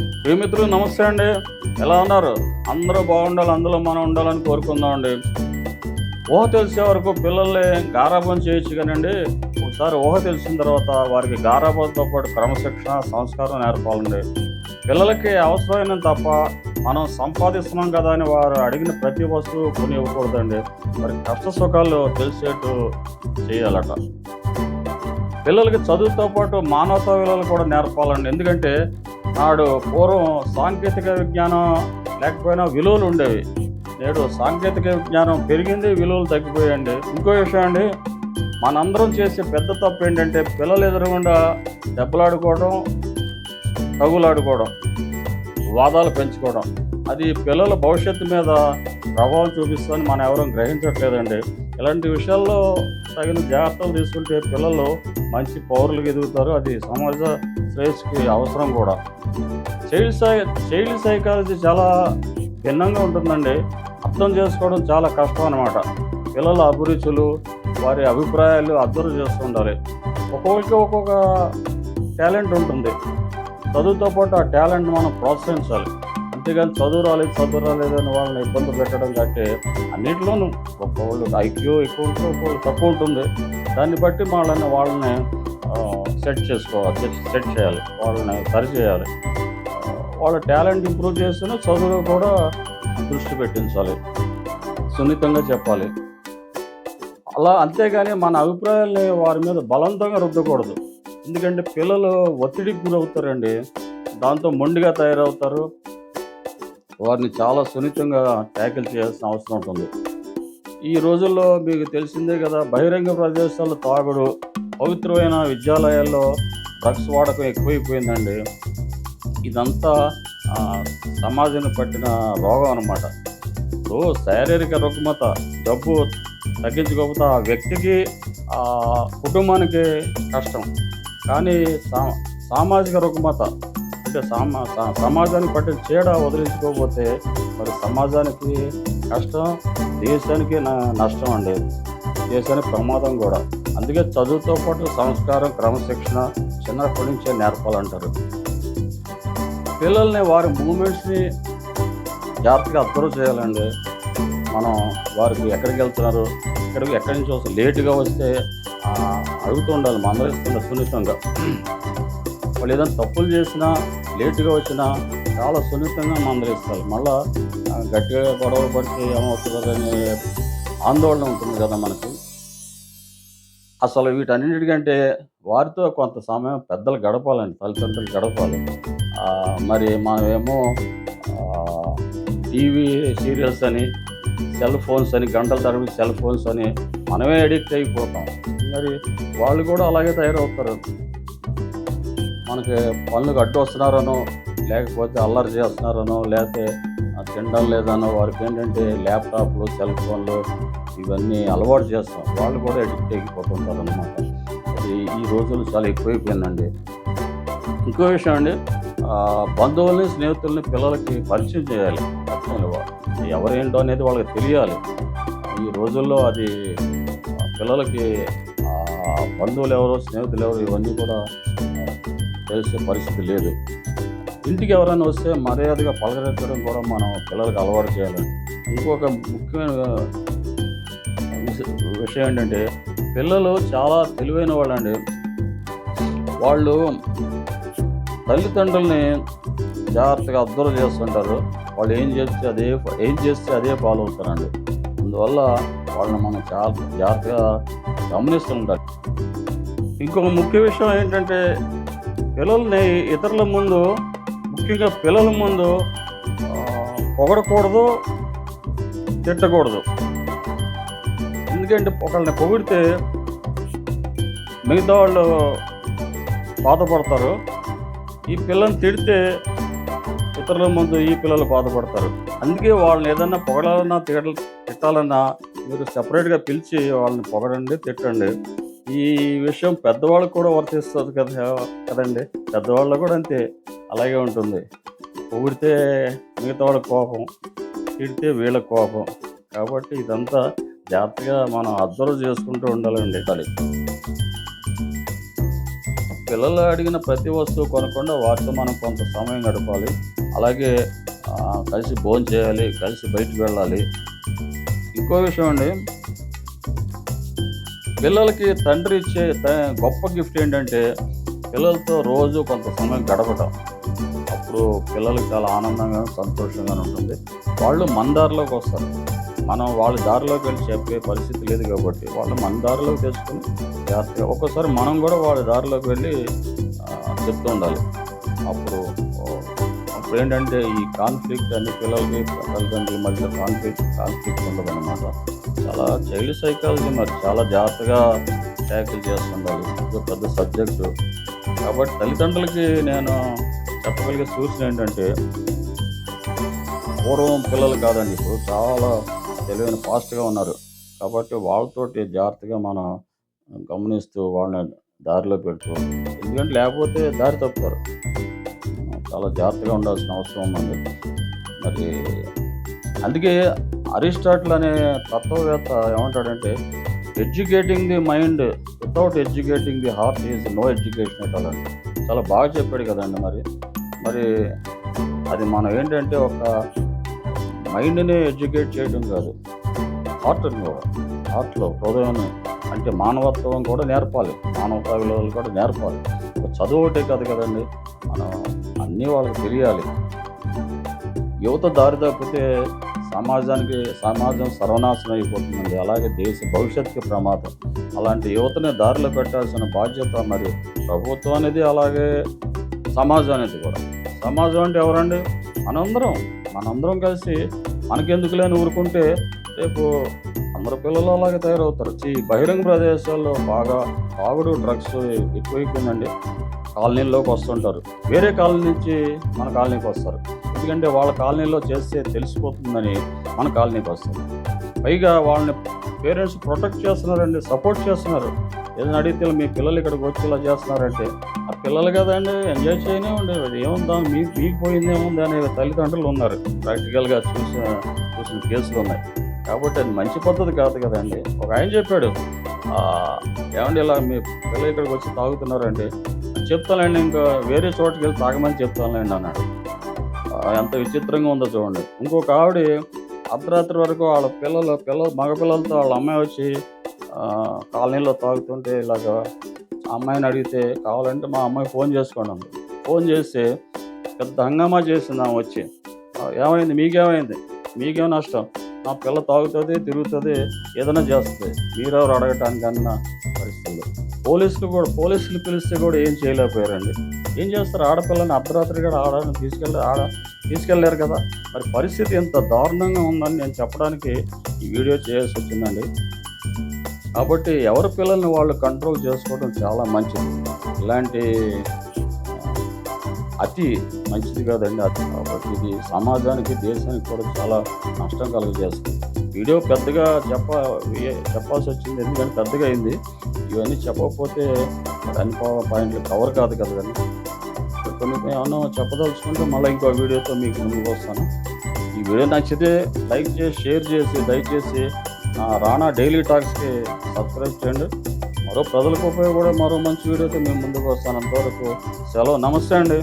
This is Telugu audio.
ప్రియమిత్రులు నమస్తే అండి. ఎలా ఉన్నారు? అందరూ బాగుండాలి అందులో మనం ఉండాలని కోరుకుందామండి ఊహ తెలిసే వరకు పిల్లల్ని గారాబం చేయొచ్చు కానండి. ఒకసారి ఊహ తెలిసిన తర్వాత వారికి గారాబంతో పాటు క్రమశిక్షణ సంస్కారం నేర్పాలండి. పిల్లలకి అవసరమైన తప్ప మనం సంపాదిస్తున్నాం కదా అని వారు అడిగిన ప్రతి వస్తువు కొని ఇవ్వకూడదండి. మరి కష్ట సుఖాలు తెలిసేట్టు చేయాలట. పిల్లలకి చదువుతో పాటు మానవతా విలువలు కూడా నేర్పాలండి. ఎందుకంటే నాడు పూర్వం సాంకేతిక విజ్ఞానం లేకపోయినా విలువలు ఉండేవి. నేడు సాంకేతిక విజ్ఞానం పెరిగింది విలువలు తగ్గిపోయాయండి. ఇంకో విషయం అండి మనందరం చేసే పెద్ద తప్పు ఏంటంటే పిల్లలు ఎదురుగుండా దెబ్బలాడుకోవడం తగులాడుకోవడం వాదాలు పెంచుకోవడం. అది పిల్లల భవిష్యత్తు మీద ప్రభావం చూపిస్తుందని మనం ఎవరూ గ్రహించట్లేదండి. ఇలాంటి విషయాల్లో తగిన జాగ్రత్తలు తీసుకుంటే పిల్లలు మంచి పౌరులకు ఎదుగుతారు. అది సమాజ శ్రేయస్సుకి అవసరం కూడా. చైల్డ్ సై చైల్డ్ సైకాలజీ చాలా భిన్నంగా ఉంటుందండి. అర్థం చేసుకోవడం చాలా కష్టం అనమాట పిల్లల అభిరుచులు వారి అభిప్రాయాలు అర్థం చేస్తూ ఒక్కొక్కరికి ఒక్కొక్క టాలెంట్ ఉంటుంది. చదువుతో పాటు ఆ టాలెంట్ మనం ప్రోత్సహించాలి. అంతేగాని చదువు రాలేదు చదువు రాలేదు అని వాళ్ళని ఇబ్బంది పెట్టడం కంటే అన్నింటిలోనూ వాళ్ళు ఐక్యూ ఎక్కువ ఉంటుంది ఒక్కొక్కళ్ళు తక్కువ ఉంటుంది. దాన్ని బట్టి వాళ్ళని వాళ్ళని సెట్ చేసుకోవాలి సెట్ చేయాలి వాళ్ళని సరి చేయాలి. వాళ్ళ టాలెంట్ ఇంప్రూవ్ చేస్తేనే చదువులో కూడా దృష్టి పెట్టించాలి. సున్నితంగా చెప్పాలి. అలా అంతేగాని మన అభిప్రాయాల్ని వారి మీద బలవంతంగా రుద్దకూడదు. ఎందుకంటే పిల్లలు ఒత్తిడికి గురవుతారండి. దాంతో మొండిగా తయారవుతారు. వారిని చాలా సున్నితంగా ట్యాకిల్ చేయాల్సిన అవసరం ఉంటుంది. ఈ రోజుల్లో మీకు తెలిసిందే కదా బహిరంగ ప్రదేశాల్లో తాగుడు పవిత్రమైన విద్యాలయాల్లో డ్రగ్స్ వాడకం ఎక్కువైపోయిందండి. ఇదంతా సమాజాన్ని పట్టిన రోగం అనమాట సో శారీరక రుగ్మత డబ్బు తగ్గించుకోకపోతే ఆ వ్యక్తికి ఆ కుటుంబానికి కష్టం. కానీ సా సామాజిక రుగ్మత అంటే సమా సమాజానికి పట్టిన చీడ వదిలించుకోకపోతే మరి సమాజానికి కష్టం దేశానికి నష్టం అండి. దేశానికి ప్రమాదం కూడా. అందుకే చదువుతో పాటు సంస్కారం క్రమశిక్షణ చిన్నప్పటి నుంచే నేర్పాలంటారు. పిల్లల్ని వారి మూమెంట్స్ని జాగ్రత్తగా అబ్జర్వ్ చేయాలండి. మనం వారికి ఎక్కడికి వెళ్తున్నారు ఎక్కడికి ఎక్కడి నుంచి వస్తే లేటుగా వస్తే అడుగుతూ ఉండాలి మందలిస్తుండే సున్నితంగా. వాళ్ళు ఏదైనా తప్పులు చేసినా లేటుగా వచ్చినా చాలా సున్నితంగా మందలిస్తారు. మళ్ళా గట్టిగా గొడవ పడితే ఏమవుతుందని ఆందోళన ఉంటుంది కదా మనకి. అసలు వీటన్నిటికంటే వారితో కొంత సమయం పెద్దలు గడపాలండి తల్లిదండ్రులు గడపాలి. మరి మనమేమో టీవీ సీరియల్స్ అని సెల్ ఫోన్స్ అని గంటల తరబడి సెల్ ఫోన్స్ అని మనమే అడిక్ట్ అయిపోతాం. మరి వాళ్ళు కూడా అలాగే తయారవుతారు. మనకి పనులకు అడ్డు వస్తున్నారనో లేకపోతే అల్లరి చేస్తున్నారనో లేకపోతే తినడం లేదనో వారికి ఏంటంటే ల్యాప్టాప్లు సెల్ ఫోన్లు ఇవన్నీ అలవాటు చేస్తాం వాళ్ళు కూడా అడిక్ట్ అయిపోతుంటారు అనమాట అది ఈ రోజులు చాలా ఎక్కువైపోయిందండి. ఇంకో విషయం అండి ఆ, బంధువుల్ని స్నేహితుల్ని పిల్లలకి పరిచయం చేయాలి. ఎవరేంటో అనేది వాళ్ళకి తెలియాలి. ఈ రోజుల్లో అది పిల్లలకి బంధువులు ఎవరో స్నేహితులు ఎవరు ఇవన్నీ కూడా తెలిసే పరిస్థితి లేదు. ఇంటికి ఎవరైనా వస్తే మర్యాదగా పలకరించడం కూడా మనం పిల్లలకు అలవాటు చేయాలి. ఇంకొక ముఖ్యమైన విషయం ఏంటంటే పిల్లలు చాలా తెలివైన వాళ్ళండి. వాళ్ళు తల్లిదండ్రుల్ని జాగ్రత్తగా అబ్జర్వ్ చేస్తుంటారు. వాళ్ళు ఏం చేస్తే అదే ఏం చేస్తే అదే ఫాలో అవుతారండి. అందువల్ల వాళ్ళని మనం చాలా జాగ్రత్తగా గమనిస్తుంటారు. ఇంకొక ముఖ్య విషయం ఏంటంటే పిల్లల్ని ఇతరుల ముందు ముఖ్యంగా పిల్లల ముందు పొగడకూడదు తిట్టకూడదు. ఎందుకంటే ఒకళ్ళని పొగిడితే మిగతా వాళ్ళు బాధపడతారు. ఈ పిల్లని తిడితే ఇతరుల ముందు ఈ పిల్లలు బాధపడతారు. అందుకే వాళ్ళని ఏదన్నా పొగడాలన్నా తిగ తిట్టాలన్నా మీరు సపరేట్గా పిలిచి వాళ్ళని పొగడండి తిట్టండి. ఈ విషయం పెద్దవాళ్ళకు కూడా వర్తిస్తుంది కదా కదండి? పెద్దవాళ్ళు కూడా అంతే అలాగే ఉంటుంది. పొగిడితే మిగతా వాళ్ళ కోపం తిడితే వీళ్ళ కోపం. కాబట్టి ఇదంతా జాగ్రత్తగా మనం అబ్జర్వ్ చేసుకుంటూ ఉండాలండి తల్లి పిల్లలు అడిగిన ప్రతి వస్తువు కొనకుండా వాటితో మనం కొంత సమయం గడపాలి. అలాగే కలిసి భోజనం చేయాలి కలిసి బయటికి వెళ్ళాలి. ఇంకో విషయం అండి. పిల్లలకి తండ్రి ఇచ్చే త- గొప్ప గిఫ్ట్ ఏంటంటే పిల్లలతో రోజు కొంత సమయం గడపటం. అప్పుడు పిల్లలకి చాలా ఆనందంగా సంతోషంగా ఉంటుంది. వాళ్ళు మన దారిలోకి వస్తారు. మనం వాళ్ళ దారిలోకి వెళ్ళి చెప్పే పరిస్థితి లేదు కాబట్టి వాళ్ళు మన దారిలోకి తెచ్చుకుని జాగ్రత్తగా ఒక్కోసారి మనం కూడా వాళ్ళ దారిలోకి వెళ్ళి చెప్తూ ఉండాలి. అప్పుడు ఇప్పుడు ఏంటంటే ఈ కాన్ఫ్లిక్ట్ అన్ని పిల్లలకి తల్లిదండ్రుల మధ్య కాన్ఫ్లిక్ట్ కాన్ఫ్లిక్ట్ ఉండదన్నమాట. చాలా చైల్డ్ సైకాలజీ మరి చాలా జాగ్రత్తగా ట్యాకిల్ చేస్తుండాలి. ఇది పెద్ద సబ్జెక్టు కాబట్టి తల్లిదండ్రులకి నేను చెప్పగలిగే సూచన ఏంటంటే పూర్వం పిల్లలు కాదండి. ఇప్పుడు చాలా తెలివైన ఫాస్ట్గా ఉన్నారు. కాబట్టి వాళ్ళతోటి జాగ్రత్తగా మనం గమనిస్తూ వాళ్ళని దారిలో పెడుతూ ఎందుకంటే లేకపోతే దారి తప్పుతారు. చాలా జాగ్రత్తగా ఉండాల్సిన అవసరం ఉంది మరి అందుకే అరిస్టాటిల్ అనే తత్వవేత్త ఏమంటాడంటే educating the mind without educating the heart is no education at all చాలా బాగా చెప్పాడు కదండి మరి. మరి అది మనం ఏంటంటే ఒక మైండ్ని ఎడ్యుకేట్ చేయడం కాదు హార్ట్ని కూడా హార్ట్లో హృదయాన్ని అంటే మానవత్వం కూడా నేర్పాలి. మానవతా విలువలు కూడా నేర్పాలి. చదువు ఒకటే కాదు కదండి. మనం అన్నీ వాళ్ళకి తెలియాలి. యువత దారి తప్పితే సమాజానికి సమాజం సర్వనాశనం అయిపోతుందండి. అలాగే దేశ భవిష్యత్తుకి ప్రమాదం. అలాంటి యువతని దారిలో పెట్టాల్సిన బాధ్యత మరి ప్రభుత్వం అనేది అలాగే సమాజం అనేది కూడా. సమాజం అంటే ఎవరండి? మనందరం. మనందరం కలిసి మనకెందుకు లేని ఊరుకుంటే రేపు అందరు పిల్లలు అలాగే తయారవుతారు. ఈ బహిరంగ ప్రదేశాల్లో బాగా తాగుడు డ్రగ్స్ ఎక్కువైపోయిందండి. కాలనీల్లోకి వస్తుంటారు. వేరే కాలనీ నుంచి మన కాలనీకి వస్తారు. ఎందుకంటే వాళ్ళ కాలనీలో చేస్తే తెలిసిపోతుందని మన కాలనీకి వస్తారు. పైగా వాళ్ళని పేరెంట్స్ ప్రొటెక్ట్ చేస్తున్నారండి సపోర్ట్ చేస్తున్నారు. ఏదైనా అడిగితే మీ పిల్లలు ఇక్కడికి వచ్చి ఇలా చేస్తున్నారంటే ఆ పిల్లలు కదండి ఎంజాయ్ చేయనే ఉండేది అది ఏముందా మీకు మీకు పోయింది ఏముంది అనే తల్లిదండ్రులు ఉన్నారు. ప్రాక్టికల్గా చూసిన చూసిన కేసులు ఉన్నాయి. కాబట్టి అది మంచి పద్ధతి కాదు కదండి. ఒక ఆయన చెప్పాడు ఏమండి ఇలా మీ పిల్లలు ఇక్కడికి వచ్చి తాగుతున్నారండి? చెప్తానండి ఇంకా వేరే చోటుకి వెళ్ళి తాగమని చెప్తానులేండి అన్నాడు. ఎంత విచిత్రంగా ఉందో చూడండి. ఇంకొక ఆవిడ అర్ధరాత్రి వరకు వాళ్ళ పిల్లలు పిల్లలు మగపిల్లలతో వాళ్ళ అమ్మాయి వచ్చి కాలనీలో తాగుతుంటే ఇలాగా అమ్మాయిని అడిగితే కావాలంటే మా అమ్మాయి ఫోన్ చేసుకోండి ఫోన్ చేస్తే పెద్ద హంగామా చేసింది ఆమె వచ్చి. ఏమైంది? మీకేమైంది? మీకేం నష్టం? నా పిల్ల తాగుతుంది తిరుగుతుంది ఏదైనా చేస్తుంది. మీరెవరు అడగటానికన్నా అన్న పరిస్థితులు. పోలీసులు కూడా పోలీసులు పిలిస్తే కూడా ఏం చేయలేకపోయారండి. ఏం చేస్తారు? ఆడపిల్లని అర్ధరాత్రి కూడా ఆడని తీసుకెళ్ళి ఆడ తీసుకెళ్ళారు కదా. మరి పరిస్థితి ఎంత దారుణంగా ఉందని నేను చెప్పడానికి ఈ వీడియో చేయాల్సి వచ్చిందండి. కాబట్టి ఎవరి పిల్లల్ని వాళ్ళు కంట్రోల్ చేసుకోవడం చాలా మంచిది. ఇలాంటి అతి మంచిది కాదండి అతి కాబట్టి ఇది సమాజానికి దేశానికి కూడా చాలా నష్టం కలుగజేస్తుంది. వీడియో పెద్దగా చెప్ప చెప్పాల్సి వచ్చింది. ఎందుకంటే పెద్దగా అయింది. ఇవన్నీ చెప్పకపోతే మరి అన్ని పాయింట్లు కవర్ కాదు కదండి కొన్ని కొన్ని ఏమన్నా చెప్పదలుచుకుంటే మళ్ళీ ఇంకో వీడియోతో మీకు ముందుకు వస్తాను. ఈ వీడియో నచ్చితే లైక్ చేసి షేర్ చేసి దయచేసి నా రానా డైలీ టాక్స్కి సబ్స్క్రైబ్ చేయండి. మరో ప్రజలకు ఉపయోగపడే మరో మంచి వీడియోతో మేము ముందుకు వస్తాను. అంతవరకు సెలవు. నమస్తే అండి.